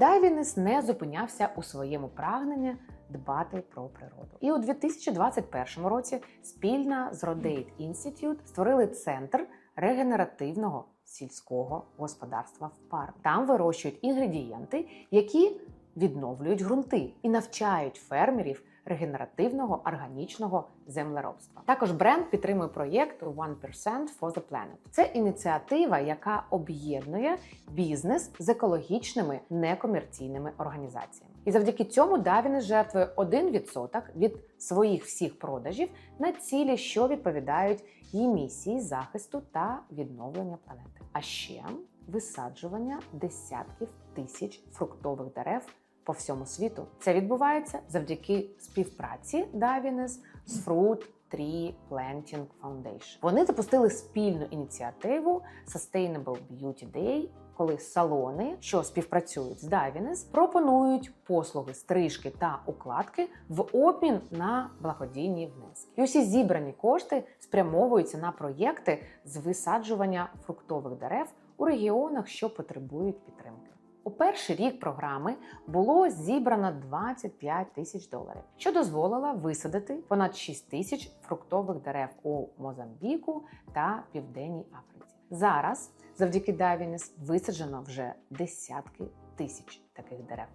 Дайвінес не зупинявся у своєму прагненні дбати про природу. І у 2021 році спільно з Rodate Institute створили центр регенеративного сільського господарства в парк. Там вирощують інгредієнти, які відновлюють ґрунти і навчають фермерів регенеративного органічного землеробства. Також бренд підтримує проєкт One Percent for the Planet. Це ініціатива, яка об'єднує бізнес з екологічними некомерційними організаціями. І завдяки цьому Давінес жертвує 1% від своїх всіх продажів на цілі, що відповідають її місії захисту та відновлення планети. А ще висаджування десятків тисяч фруктових дерев по всьому світу. Це відбувається завдяки співпраці Давінес з Fruit Tree Planting Foundation. Вони запустили спільну ініціативу Sustainable Beauty Day, коли салони, що співпрацюють з Давінес, пропонують послуги стрижки та укладки в обмін на благодійні внески. І усі зібрані кошти спрямовуються на проєкти з висаджування фруктових дерев у регіонах, що потребують підтримки. У перший рік програми було зібрано 25 тисяч доларів, що дозволило висадити понад 6 тисяч фруктових дерев у Мозамбіку та Південній Африці. Зараз, завдяки Давінес, висаджено вже десятки тисяч таких дерев.